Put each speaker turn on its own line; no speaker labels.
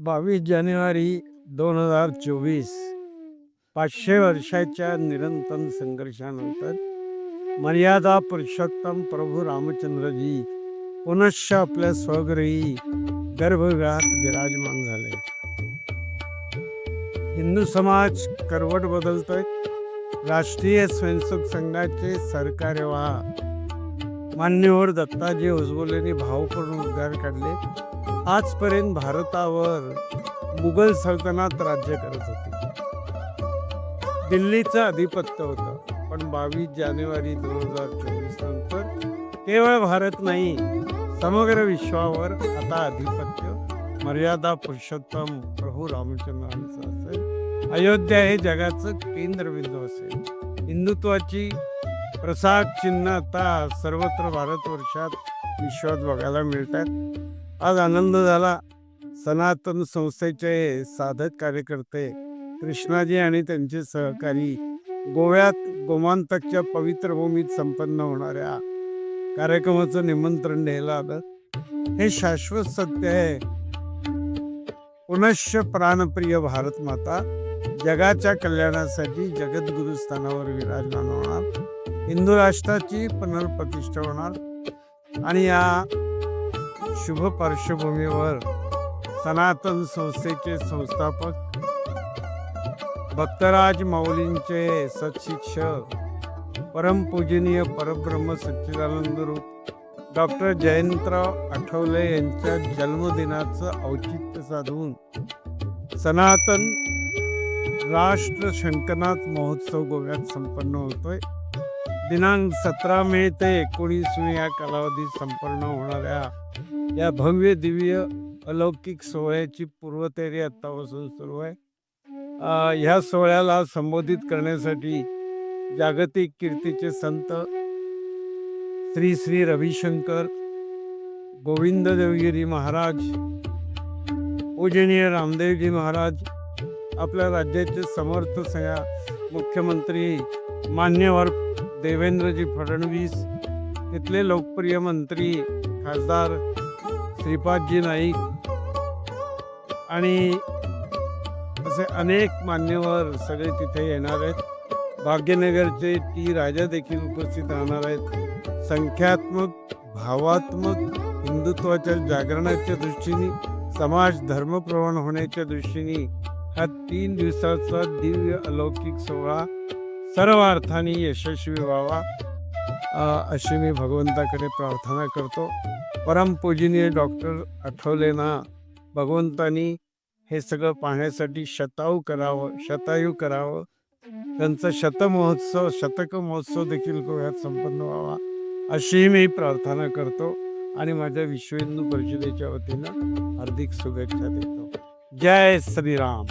बावीस जानेवारी दोन हजार चोवीस. पाचशे वर्षाच्या निरंतर संघर्षानंतर मर्यादा पुरुषोत्तम प्रभू रामचंद्रजी पुनश्च आपल्या स्वगृही गर्भगृहात विराजमान झाले. हिंदू समाज करवट बदलतोय. राष्ट्रीय स्वयंसेवक संघाचे सरकार्यवाह मान्यवर दत्ताजी उजबोलेंनी करून उद्गार काढले. आजपर्यंत भारतावर मुघल सल्तनत राज्य करत होती. दिल्लीचं आधिपत्य होतं पण बावीस जानेवारी दोन हजार चोवीस नंतर केवळ भारत नाही समग्र विश्वावर आता आधिपत्य मर्यादा पुरुषोत्तम प्रभू रामचंद्रांचं असेल. अयोध्या हे जगाचं केंद्रबिंदू असेल. हिंदुत्वाची प्रसाद चिन्ह आता सर्वत्र भारतवर्षात विश्वात बघायला मिळतात आज आनंद झाला. सनातन संस्थेचे साधक कार्यकर्ते कृष्णाजी आणि त्यांचे सहकारी गोव्यात गोमांतकच्या पवित्र भूमीत संपन्न होणाऱ्या कार्यक्रमाचं निमंत्रण द्यायला आलं. हे शाश्वत सत्य आहे. पुनश्च प्राणप्रिय भारत माता जगाच्या कल्याणासाठी जगद्गुरुस्थानावर विराजमान होणार. हिंदू राष्ट्राची पुनर्प्रतिष्ठा होणार आणि या शुभ पार्श्वभूमीवर सनातन संस्थेचे संस्थापक भक्तराज माऊलींचे सत्शिक्षक परमपूजनीय परब्रह्म सच्चिदानंद रूप डॉक्टर जयंतराव आठवले यांच्या जन्मदिनाचं औचित्य साधून सनातन राष्ट्र शंकनाथ महोत्सव गोव्यात संपन्न होतोय. दिनांक सतरा मे ते एकोणीस मे या कालावधीत संपन्न होणाऱ्या या भव्य दिव्य अलौकिक सोहळ्याची पूर्वतयारी आत्तापासून सुरू आहे. ह्या सोहळ्याला संबोधित करण्यासाठी जागतिक कीर्तीचे संत श्री श्री रविशंकर गोविंद देवगिरी महाराज पूजनीय रामदेवजी महाराज आपल्या राज्याचे समर्थ सगळ्या मुख्यमंत्री मान्यवर देवेंद्रजी फडणवीस तिथले लोकप्रिय मंत्री खासदार श्रीपादजी नाईक आणि असे अनेक मान्यवर सगळे तिथे येणार आहेत. भाग्यनगरचे टी. राजा देखील उपस्थित राहणार आहेत. संख्यात्मक भावात्मक हिंदुत्वाच्या जागरणाच्या दृष्टीने समाज धर्मप्रवण होण्याच्या दृष्टीने हा तीन दिवसाचा दिव्य अलौकिक सोहळा सर्व अर्थाने यशस्वी व्हावा अशी मी भगवंताकडे प्रार्थना करतो. परमपूजनीय डॉक्टर आठवलेना भगवंतानी हे सगळं पाहण्यासाठी शताऊ करावं शतायू करावं. त्यांचा शतमहोत्सव शतक महोत्सव देखील गोव्यात संपन्न व्हावा अशी मी प्रार्थना करतो आणि माझ्या विश्व हिंदू परिषदेच्या वतीनं हार्दिक शुभेच्छा देतो. जय श्रीराम.